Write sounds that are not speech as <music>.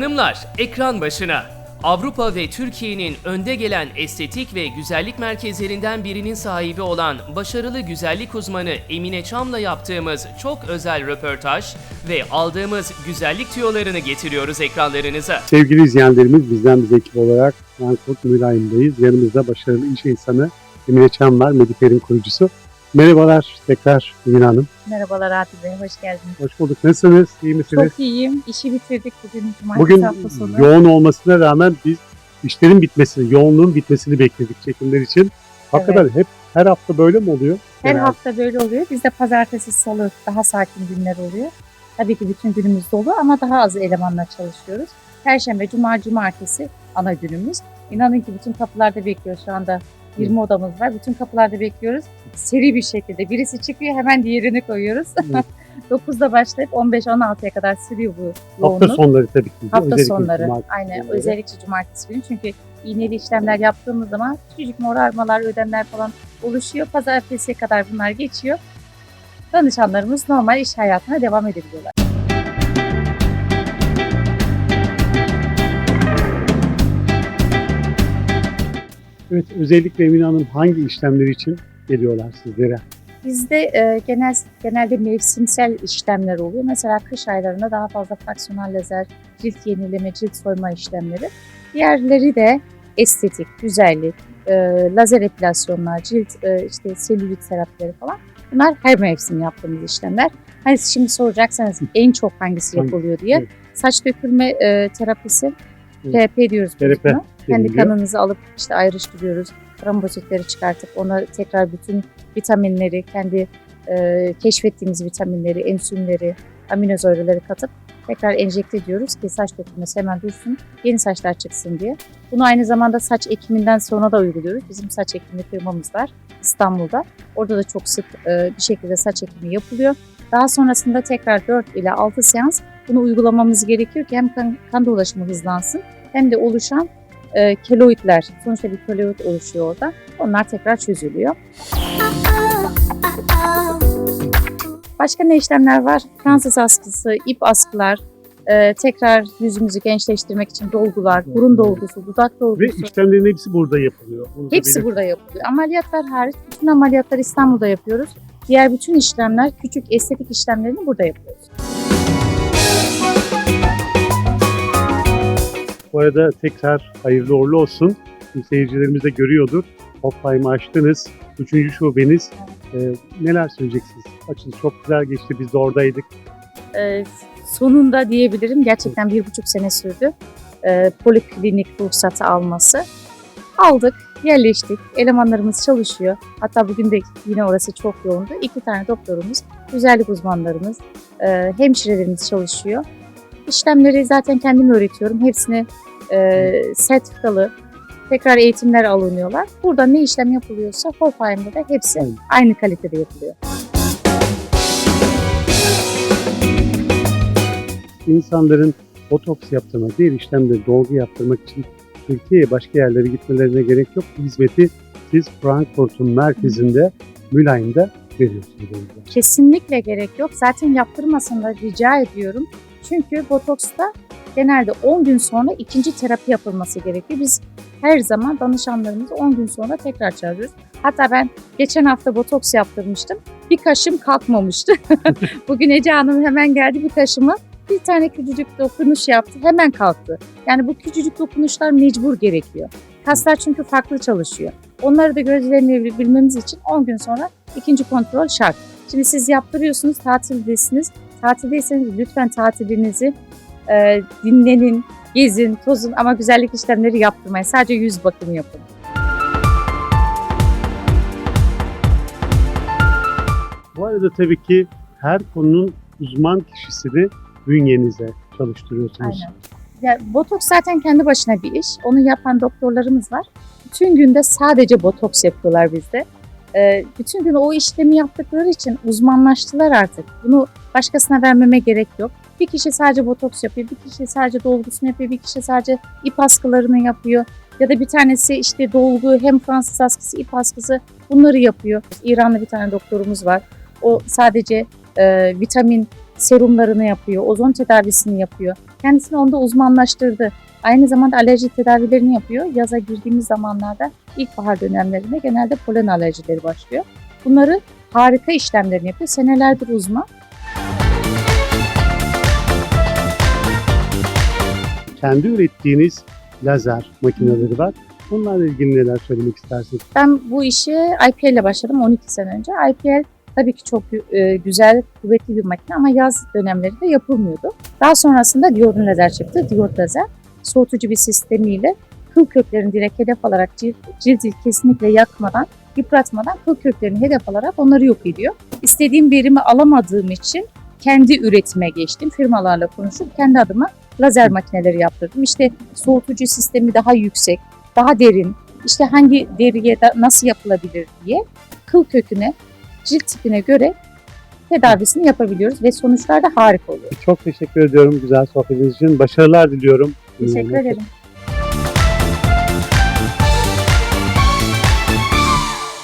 Hanımlar ekran başına. Avrupa ve Türkiye'nin önde gelen estetik ve güzellik merkezlerinden birinin sahibi olan başarılı güzellik uzmanı Emine Çam'la yaptığımız çok özel röportaj ve aldığımız güzellik tüyolarını getiriyoruz ekranlarınıza. Sevgili izleyenlerimiz bizden bize ekip olarak Frankfurt Mülayim'deyiz. Yanımızda başarılı iş insanı Emine Çam var, Medifer'in kurucusu. Merhabalar tekrar Emine Hanım. Merhabalar Ati Bey, hoş geldiniz. Hoş bulduk. Nasılsınız? İyi misiniz? Çok iyiyim. İşi bitirdik bugün cumartesi Bugün hafta sonu. yoğun olmasına rağmen biz işlerin bitmesini, yoğunluğun bitmesini bekledik çekimler için. Hakikaten hep her hafta böyle mi oluyor? Her Genelde. hafta böyle oluyor. Bizde pazartesi, salı daha sakin günler oluyor. Tabii ki bütün günümüz dolu ama daha az elemanla çalışıyoruz. Perşembe, cuma, cumartesi ana günümüz. İnanın ki bütün kapılarda bekliyor şu anda. 20 odamız var. Bütün kapılarda bekliyoruz. Seri bir şekilde. Birisi çıkıyor hemen diğerini koyuyoruz. Evet. <laughs> 9'da başlayıp 15-16'ya kadar sürüyor bu Hafta yoğunluk. sonları tabii ki. Hafta Özellikle sonları. cumartesi Aynen. günleri. Özellikle cumartesi günü. Çünkü iğneli işlemler yaptığımız zaman küçücük morarmalar, ödemler falan oluşuyor. Pazartesiye kadar bunlar geçiyor. Danışanlarımız normal iş hayatına devam edebiliyorlar. Evet, özellikle Emine Hanım hangi işlemler için geliyorlar sizlere? Bizde e, genel genelde mevsimsel işlemler oluyor. Mesela kış aylarında daha fazla fraksiyonel lazer, cilt yenileme, cilt soyma işlemleri. Diğerleri de estetik, güzellik, e, lazer epilasyonlar, cilt e, işte selülit terapileri falan. Bunlar her mevsim yaptığımız işlemler. Hani şimdi soracaksanız en çok hangisi Hangi- yapılıyor diye. Saç dökülme e, terapisi. PRP diyoruz buna. Kendi kanınızı alıp işte ayrıştırıyoruz. Trombositleri çıkartıp ona tekrar bütün vitaminleri, kendi e, keşfettiğimiz vitaminleri, ensümleri, aminozoyları katıp tekrar enjekte ediyoruz ki saç dökülmesi hemen dursun, yeni saçlar çıksın diye. Bunu aynı zamanda saç ekiminden sonra da uyguluyoruz. Bizim saç ekimi firmamız var İstanbul'da. Orada da çok sık e, bir şekilde saç ekimi yapılıyor. Daha sonrasında tekrar 4 ile 6 seans bunu uygulamamız gerekiyor ki hem kan, kan dolaşımı hızlansın hem de oluşan e, keloidler, sonuçta bir keloid oluşuyor orada. Onlar tekrar çözülüyor. Başka ne işlemler var? Fransız askısı, ip askılar, e, tekrar yüzümüzü gençleştirmek için dolgular, burun dolgusu, dudak Ve dolgusu. işlemlerin hepsi burada yapılıyor. Bunu da Hepsi belirteyim. burada yapılıyor. Ameliyatlar hariç bütün ameliyatlar İstanbul'da yapıyoruz. Diğer bütün işlemler, küçük estetik işlemlerini burada yapıyoruz. Bu arada tekrar hayırlı uğurlu olsun. Seyircilerimiz de görüyordur. Hotline'ı açtınız. Üçüncü şubeniz. Ee, neler söyleyeceksiniz? Açılış çok güzel geçti. Biz de oradaydık. Ee, sonunda diyebilirim gerçekten bir buçuk sene sürdü. Ee, poliklinik ruhsatı alması. Aldık, yerleştik. Elemanlarımız çalışıyor. Hatta bugün de yine orası çok yoğundu. İki tane doktorumuz, güzellik uzmanlarımız, e, hemşirelerimiz çalışıyor. İşlemleri zaten kendim öğretiyorum. Hepsini e, sertifikalı, tekrar eğitimler alınıyorlar. Burada ne işlem yapılıyorsa Holfheim'de de hepsi Aynen. aynı kalitede yapılıyor. İnsanların botoks yaptırmak, diğer işlemleri dolgu yaptırmak için Türkiye'ye başka yerlere gitmelerine gerek yok. Bu hizmeti siz Frankfurt'un merkezinde, Mülayim'de veriyorsunuz. Kesinlikle gerek yok. Zaten yaptırmasını da rica ediyorum. Çünkü botoksta genelde 10 gün sonra ikinci terapi yapılması gerekiyor. Biz her zaman danışanlarımızı 10 gün sonra tekrar çağırıyoruz. Hatta ben geçen hafta botoks yaptırmıştım. Bir kaşım kalkmamıştı. <laughs> Bugün Ece Hanım hemen geldi bir kaşımı bir tane küçücük dokunuş yaptı. Hemen kalktı. Yani bu küçücük dokunuşlar mecbur gerekiyor. Kaslar çünkü farklı çalışıyor. Onları da gözlemleyebilmemiz için 10 gün sonra ikinci kontrol şart. Şimdi siz yaptırıyorsunuz, tatildesiniz. Tatildeyseniz lütfen tatilinizi e, dinlenin, gezin, tozun ama güzellik işlemleri yaptırmayın. Sadece yüz bakımı yapın. Bu arada tabii ki her konunun uzman kişisini bünyenize çalıştırıyorsunuz. Aynen. Ya, botoks zaten kendi başına bir iş. Onu yapan doktorlarımız var. Bütün günde sadece botoks yapıyorlar bizde. Ee, bütün gün o işlemi yaptıkları için uzmanlaştılar artık. Bunu başkasına vermeme gerek yok. Bir kişi sadece botoks yapıyor, bir kişi sadece dolgusunu yapıyor, bir kişi sadece ip askılarını yapıyor. Ya da bir tanesi işte dolgu hem Fransız askısı, ip askısı bunları yapıyor. İranlı bir tane doktorumuz var. O sadece e, vitamin serumlarını yapıyor, ozon tedavisini yapıyor. Kendisini onda uzmanlaştırdı. Aynı zamanda alerji tedavilerini yapıyor. Yaza girdiğimiz zamanlarda ilkbahar dönemlerinde genelde polen alerjileri başlıyor. Bunları harika işlemlerini yapıyor. Senelerdir uzman. Kendi ürettiğiniz lazer makineleri var. Bunlarla ilgili neler söylemek istersiniz? Ben bu işe IPL ile başladım 12 sene önce. IPL tabii ki çok e, güzel, kuvvetli bir makine ama yaz dönemlerinde yapılmıyordu. Daha sonrasında diyodun lazer çıktı. Diyot lazer soğutucu bir sistemiyle kıl köklerini direkt hedef alarak cilt, cildi kesinlikle yakmadan, yıpratmadan kıl köklerini hedef alarak onları yok ediyor. İstediğim verimi alamadığım için kendi üretime geçtim. Firmalarla konuşup kendi adıma lazer makineleri yaptırdım. İşte soğutucu sistemi daha yüksek, daha derin, işte hangi deriye da nasıl yapılabilir diye kıl köküne, cilt tipine göre tedavisini yapabiliyoruz ve sonuçlar da harika oluyor. Çok teşekkür ediyorum güzel sohbetiniz için. Başarılar diliyorum. Teşekkür ederim.